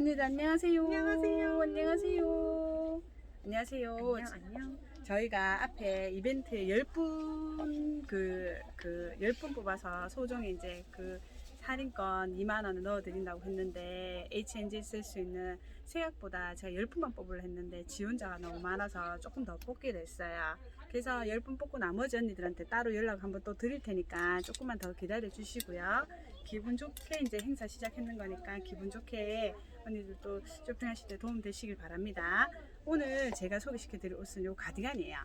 언니들 안녕하세요. 안녕하세요. 안녕하세요. 안녕하세요. 안녕 안녕. 저희가 앞에 이벤트 10분 그, 그 10분 뽑아서 소정에 이제 그 할인권 2만 원을 넣어 드린다고 했는데 HNG 쓸 수 있는 생각보다 제가 10분만 뽑으려 했는데 지원자가 너무 많아서 조금 더 뽑기로 했어요. 그래서 10분 뽑고 나머지 언니들한테 따로 연락 한번 또 드릴 테니까 조금만 더 기다려 주시고요. 기분 좋게 이제 행사 시작했는 거니까 기분 좋게 언니들도 쇼핑하실 때 도움 되시길 바랍니다. 오늘 제가 소개시켜 드릴 옷은 요 가디건이에요.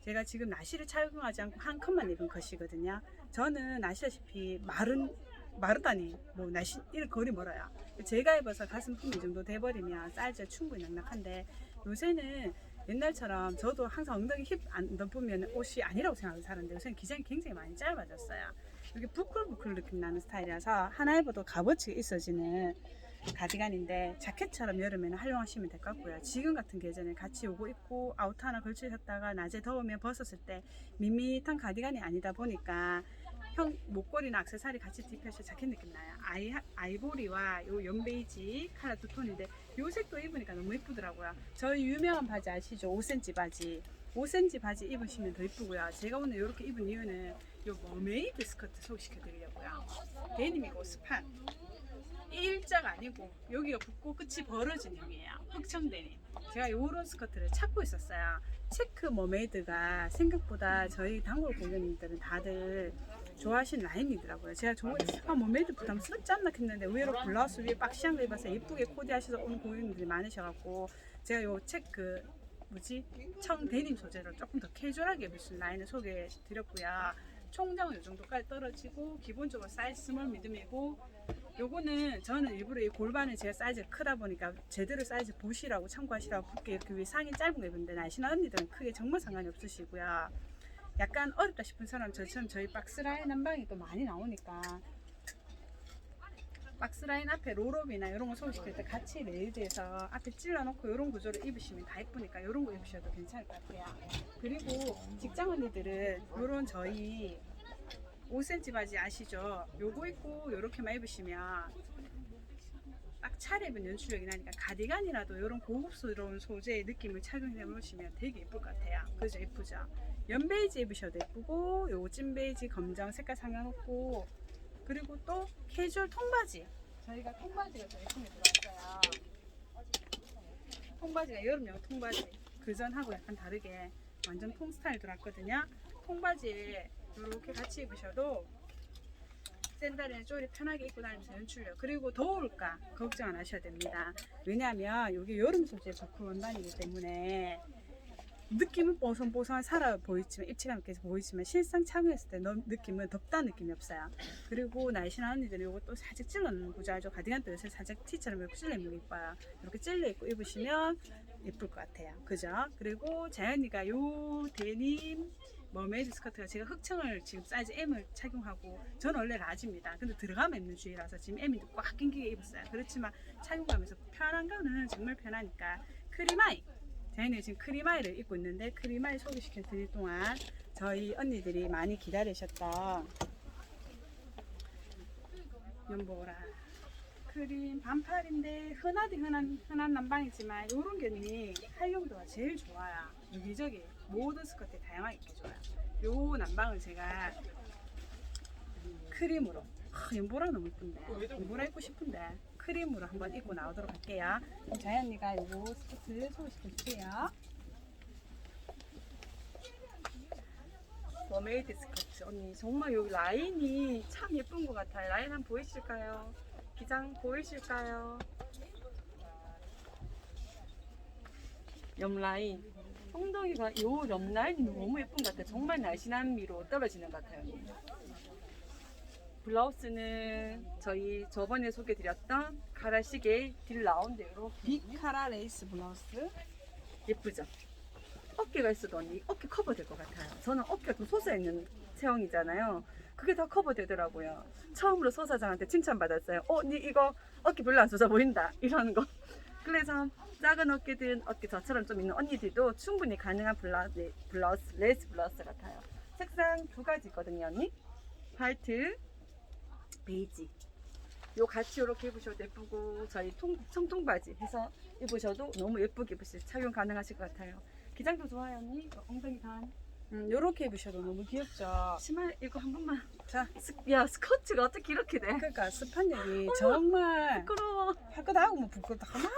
제가 지금 나시를 착용하지 않고 한 컷만 입은 것이거든요. 저는 아시다시피 마른 마르다니 뭐 날씨 이런 거리 멀어요. 제가 입어서 가슴 품이 정도 돼버리면 사이즈가 충분히 넉넉한데 요새는 옛날처럼 저도 항상 엉덩이 힙 안 덮으면 옷이 아니라고 생각하고 살았는데 요새는 기장이 굉장히 많이 짧아졌어요. 이게 부클부클 느낌 나는 스타일이라서 하나 입어도 값어치가 있어지는 가디건인데 자켓처럼 여름에는 활용하시면 될 것 같고요. 지금 같은 계절에 같이 요거 입고 아우터 하나 걸치셨다가 낮에 더우면 벗었을 때 밋밋한 가디건이 아니다 보니까 형 목걸이나 액세서리 같이 딥해서 자켓 느낌 나요. 아이, 아이보리와 요 연베이지 컬러 두 톤인데 요 색도 입으니까 너무 예쁘더라고요. 저희 유명한 바지 아시죠? 5cm 바지. 5cm 바지 입으시면 더 예쁘고요. 제가 오늘 이렇게 입은 이유는 요 머메이드 스커트 소개시켜 드리려고요. 데님이고 스판. 일자가 아니고 여기가 붓고 끝이 벌어진 형이에요. 흑청 데님. 제가 요런 스커트를 찾고 있었어요. 체크 머메이드가 생각보다 저희 단골 고객님들은 다들 좋아하시는 라인이더라고요. 제가 저거 아, 머메이드 부담스럽지 않나 했는데 의외로 블라우스 위에 박시한 거 입어서 예쁘게 코디하셔서 오는 고객님들이 많으셔갖고 제가 요 체크 뭐지 청 데님 소재로 조금 더 캐주얼하게 입을 수 있는 라인을 소개해 드렸고요. 총장은 이 정도까지 떨어지고 기본적으로 사이즈 스몰 미듬이고 요거는 저는 일부러 이 골반을 제가 사이즈가 크다 보니까 제대로 사이즈 보시라고 참고하시라고 붓게 이렇게 위에 상의 짧은 거 입는데 날씬한 언니들은 크게 정말 상관이 없으시고요. 약간 어렵다 싶은 사람 저처럼 저희 박스라인 한 방이 또 많이 나오니까 박스라인 앞에 롤업이나 이런 거 소개시킬 때 같이 레이드해서 앞에 찔러놓고 이런 구조를 입으시면 다 예쁘니까 이런 거 입으셔도 괜찮을 것 같아요. 그리고 직장 언니들은 이런 저희 5cm 바지 아시죠? 요거 입고 요렇게만 입으시면 딱 차려입은 연출력이 나니까 가디건이라도 이런 고급스러운 소재의 느낌을 착용해 놓으시면 되게 예쁠 것 같아요. 그죠? 예쁘죠? 연베이지 입으셔도 예쁘고 요 찐베이지 검정 색깔 상관없고 그리고 또 캐주얼 통바지 저희가 통바지가 더 예쁘게 들어왔어요. 통바지가 여름용 통바지 그전하고 약간 다르게 완전 통 스타일 들어왔거든요. 통바지에 이렇게 같이 입으셔도 샌들에 쪼리 편하게 입고 다니면서 연출력 그리고 더울까 걱정 안 하셔야 됩니다 왜냐하면 이게 여름 소재 버클 원단이기 때문에 느낌은 뽀송뽀송한 살아 보이지만 입체감 있게 보이지만 실상 착용했을 때 너- 느낌은 덥다 느낌이 없어요. 그리고 날씬한 언니들은 이것도 살짝 찔러놓는 구조 알죠 가디건도 요새 살짝 티처럼 이렇게 찔러 입는 게 이뻐요. 이렇게 찔러 입고 입으시면 예쁠 것 같아요. 그죠? 그리고 자연이가 요 데님 머메이드 스커트가 제가 흑청을 지금 사이즈 M을 착용하고 저는 원래 라지입니다. 근데 들어가면 입는 주의라서 지금 M이 꽉 낑기게 입었어요. 그렇지만 착용감에서 편한 거는 정말 편하니까 크리마이 저희는 지금 크리마이를 입고 있는데 크리마이 소개시켜 드릴 동안 저희 언니들이 많이 기다리셨던 연보라 크림 반팔인데 흔하디 흔한 흔한 난방이지만 이런 견이 활용도가 제일 좋아요. 여기저기 모든 스커트에 다양하게 입기 좋아요. 요 난방을 제가 크림으로 아, 연보라 너무 이쁜데 연보라 입고 싶은데 크림으로 한번 입고 나오도록 할게요. 그럼 자연이가 요거 스커트 소개시켜 줄게요. 머메이드 스커트 언니 정말 여기 라인이 참 예쁜 것 같아요. 라인 한번 보이실까요? 기장 보이실까요? 옆 라인 엉덩이가 요옆 라인이 너무 예쁜 것 같아요. 정말 날씬한 미로 떨어지는 것 같아요. 블라우스는 저희 저번에 소개드렸던 가라시계 딜 라운드 이렇게 비카라 레이스 블라우스. 예쁘죠? 어깨가 있어도 언니 어깨 커버될 것 같아요. 저는 어깨가 좀 솟아 있는 체형이잖아요. 그게 다 커버되더라고요. 처음으로 소 사장한테 칭찬받았어요. 어, 니 이거 어깨 별로 안 솟아 보인다. 이러는 거. 그래서 작은 어깨든 어깨 저처럼 좀 있는 언니들도 충분히 가능한 블라, 네, 블라우스, 레이스 블라우스 같아요. 색상 두 가지 있거든요, 언니. 화이트, 베이지. 요 같이 이렇게 입으셔도 예쁘고 저희 통, 청통 바지 해서 입으셔도 너무 예쁘게 입으실 착용 가능하실 것 같아요. 기장도 좋아요 언니. 엉덩이 단. 음, 요렇게 입으셔도 너무 귀엽죠. 치마 이거 한 번만. 자, 스, 야 스커트가 어떻게 이렇게 돼? 그러니까 스판력이 정말 부끄러워. 할거다 하고 뭐 부끄럽다 하면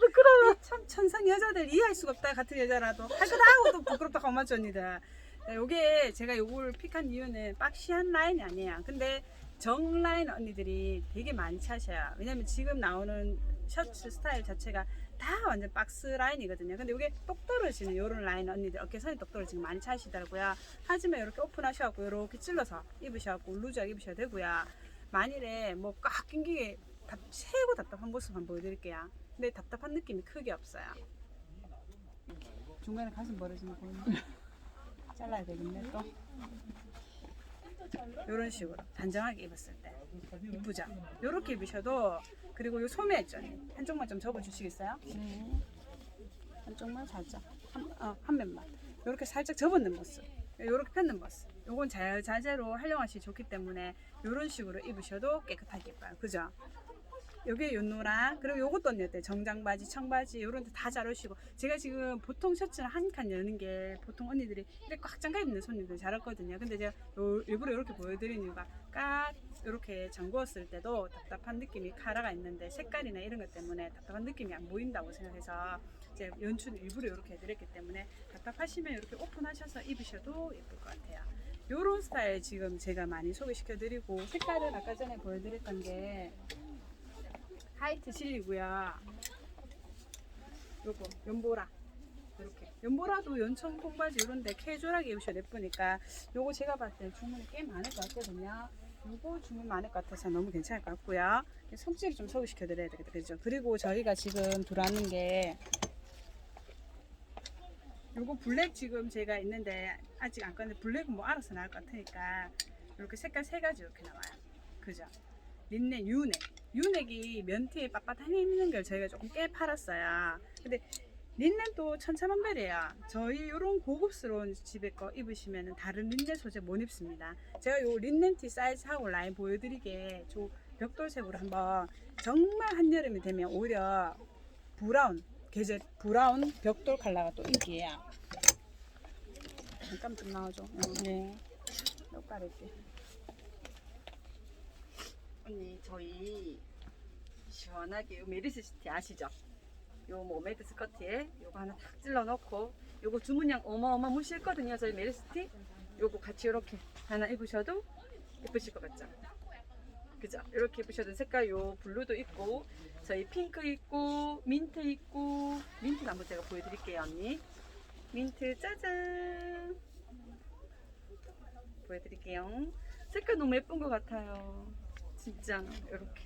부끄러워. 참 천상 여자들 이해할 수가 없다 같은 여자라도 할거다 하고도 부끄럽다 언니들. 네, 요게 제가 요걸 픽한 이유는 박시한 라인이 아니에요. 근데 정 라인 언니들이 되게 많이 차셔요. 왜냐면 지금 나오는 셔츠 스타일 자체가 다 완전 박스 라인이거든요. 근데 이게 똑 떨어지는 요런 라인 언니들 어깨선이 똑 떨어지는 거 많이 차시더라고요. 하지만 이렇게 오픈하셔갖고 이렇게 찔러서 입으셔갖고 루즈하게 입으셔도 되고요. 만일에 뭐 꽉 낑기게 답, 최고 답답한 모습 한번 보여드릴게요. 근데 답답한 느낌이 크게 없어요. 중간에 가슴 벌어지는 거 보이네. 잘라야 되겠네 또. 이런 식으로 단정하게 입었을 때 이쁘죠? 이렇게 입으셔도 그리고 요 소매 있죠? 한쪽만 좀 접어주시겠어요? 네. 한쪽만 살짝 한, 어, 한 면만 이렇게 살짝 접어는 모습 이렇게 펴는 모습 요건 자, 자재로 활용하시기 좋기 때문에 이런 식으로 입으셔도 깨끗하게 예뻐요 그죠? 요게 요 노랑 그리고 요것도 언니 어때 정장 바지 청바지 요런 데 다 잘 오시고. 제가 지금 보통 셔츠를 한칸 여는 게 보통 언니들이 이렇게 꽉 잠가 입는 손님들 잘 왔거든요. 근데 제가 요, 일부러 이렇게 보여드리는 이유가 깍 이렇게 잠그었을 때도 답답한 느낌이 카라가 있는데 색깔이나 이런 것 때문에 답답한 느낌이 안 보인다고 생각해서 이제 연출을 일부러 이렇게 해드렸기 때문에 답답하시면 이렇게 오픈하셔서 입으셔도 예쁠 것 같아요. 요런 스타일 지금 제가 많이 소개시켜드리고 색깔은 아까 전에 보여드렸던 게 하이트 실리고요. 요거 연보라 이렇게 연보라도 연청 통바지 이런데 캐주얼하게 입으셔도 예쁘니까 요거 제가 봤을 때 주문이 꽤 많을 것 같거든요. 요거 주문 많을 것 같아서 너무 괜찮을 것 같고요. 손질을 좀 소개시켜 드려야 되겠다 그죠? 그리고 저희가 지금 들어왔는 게 요거 블랙 지금 제가 있는데 아직 안 꺼냈는데 블랙은 뭐 알아서 나올 것 같으니까 이렇게 색깔 세 가지 이렇게 나와요. 그죠? 린넨, 유넥. 유넥이 면티에 빳빳한 있는 걸 저희가 조금 꽤 팔았어요. 근데 린넨도 천차만별이에요. 저희 이런 고급스러운 집에 거 입으시면 다른 린넨 소재 못 입습니다. 제가 요 린넨 티 사이즈하고 라인 보여드리게 저 벽돌색으로 한번 정말 한여름이 되면 오히려 브라운 계절 브라운 벽돌 컬러가 또 인기예요. 잠깐 좀 나와줘. 네. 똑바로 이렇게. 언니 저희 시원하게 요 메리스 시티 아시죠? 요 모메드 스커트에 요거 하나 탁 찔러 넣고 요거 주문량 어마어마 무실거든요 저희 메리스 티 요거 같이 이렇게 하나 입으셔도 예쁘실 것 같죠? 그죠? 이렇게 입으셔도 색깔 요 블루도 있고 저희 핑크 있고 민트 있고 민트는 한번 제가 보여드릴게요 언니 민트 짜잔 보여드릴게요 색깔 너무 예쁜 것 같아요 진짜 이렇게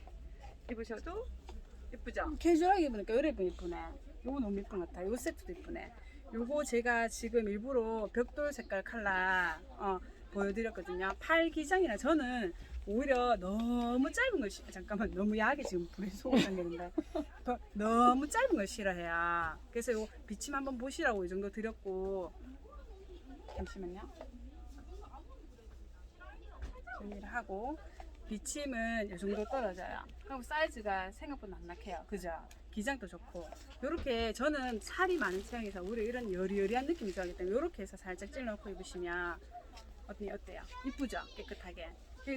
입으셔도 예쁘죠? 캐주얼하게 입으니까 요래 이쁘네. 요거 너무 이쁜 것 같아. 요 세트도 이쁘네. 요거 제가 지금 일부러 벽돌 색깔 컬러 어, 보여드렸거든요. 팔 기장이라 저는 오히려 너무 짧은 걸 싫어. 잠깐만 너무 야하게 지금 불에 당기는데 더- 너무 짧은 걸 싫어해요. 그래서 요 비침 한번 보시라고 이 정도 드렸고 잠시만요. 정리를 하고 비침은 이 정도 떨어져요. 그리고 사이즈가 생각보다 넉넉해요. 그죠? 기장도 좋고. 요렇게 저는 살이 많은 체형이서 오히려 이런 여리여리한 느낌이 좋아하기 때문에 요렇게 해서 살짝 찔러놓고 입으시면 어때요? 어때요? 이쁘죠? 깨끗하게.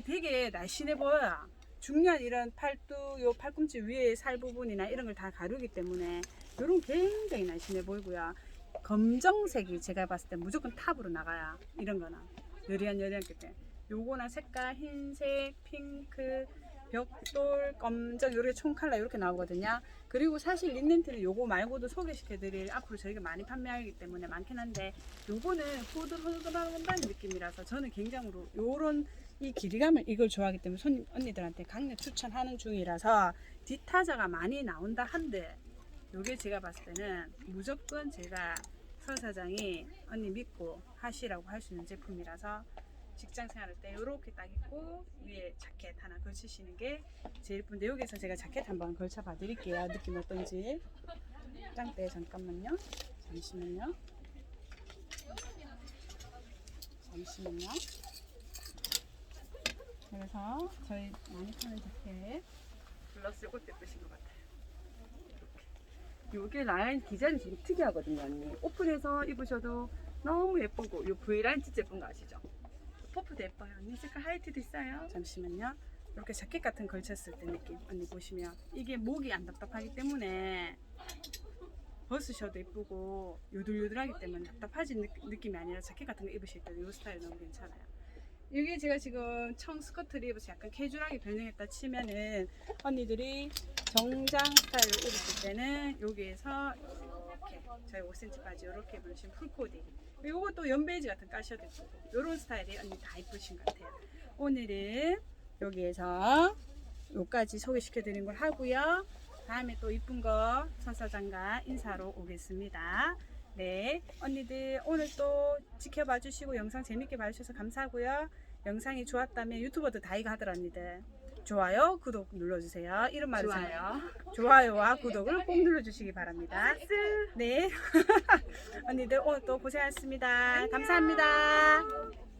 되게 날씬해 보여요. 중요한 이런 팔뚝, 요 팔꿈치 위에 살 부분이나 이런 걸 다 가르기 때문에 요런 굉장히 날씬해 보이고요. 검정색이 제가 봤을 때 무조건 탑으로 나가요. 이런 거는. 여리한 여리한 끝에. 요거나 색깔 흰색, 핑크, 벽돌, 검정 이렇게 총 컬러 이렇게 나오거든요. 그리고 사실 린넨트는 요거 말고도 소개시켜드릴 앞으로 저희가 많이 판매하기 때문에 많긴 한데 요거는 후들후들한다는 느낌이라서 저는 개인적으로 요런 이 길이감을 이걸 좋아하기 때문에 손님 언니들한테 강력 추천하는 중이라서 뒷타자가 많이 나온다 한데 요게 제가 봤을 때는 무조건 제가 서 사장이 언니 믿고 하시라고 할 수 있는 제품이라서 직장 생활할 때 이렇게 딱 입고 위에 자켓 하나 걸치시는 게 제일 예쁜데 여기서 제가 자켓 한번 걸쳐 봐 드릴게요 느낌 어떤지 짱대 잠깐만요 잠시만요 잠시만요 그래서 저희 많이 파는 자켓 블러스 이것도 예쁘신 것 같아요. 이게 라인 디자인이 좀 특이하거든요, 언니. 오픈해서 입으셔도 너무 예쁘고, 이 V 라인 진짜 예쁜 거 아시죠? 퍼프도 예뻐요. 언니 색깔 하이트도 있어요. 잠시만요. 이렇게 자켓 같은 거 걸쳤을 때 느낌 언니 보시면 이게 목이 안 답답하기 때문에 벗으셔도 예쁘고 요들요들하기 때문에 답답하지 느, 느낌이 아니라 자켓 같은 거 입으실 때도 이 스타일 너무 괜찮아요. 이게 제가 지금 청 스커트를 입어서 약간 캐주얼하게 변형했다 치면은 언니들이 정장 스타일을 입으실 때는 여기에서 이렇게 저희 5cm 바지 이렇게 입으신 풀코디 또 연베이지 같은 거 까셔도 예쁘고 이런 스타일이 언니 다 이쁘신 것 같아요. 오늘은 여기에서 요까지 소개시켜 드린 걸 하고요. 다음에 또 이쁜 거 선사장과 인사로 오겠습니다. 네, 언니들 오늘 또 지켜봐 주시고 영상 재밌게 봐주셔서 감사하고요. 영상이 좋았다면 유튜버들 다 이거 하더라 언니들. 좋아요, 구독 눌러주세요. 이런 말을 좋아요. 좋아요와 구독을 꼭 눌러주시기 바랍니다. 네, 언니들 오늘 또 고생하셨습니다. 감사합니다.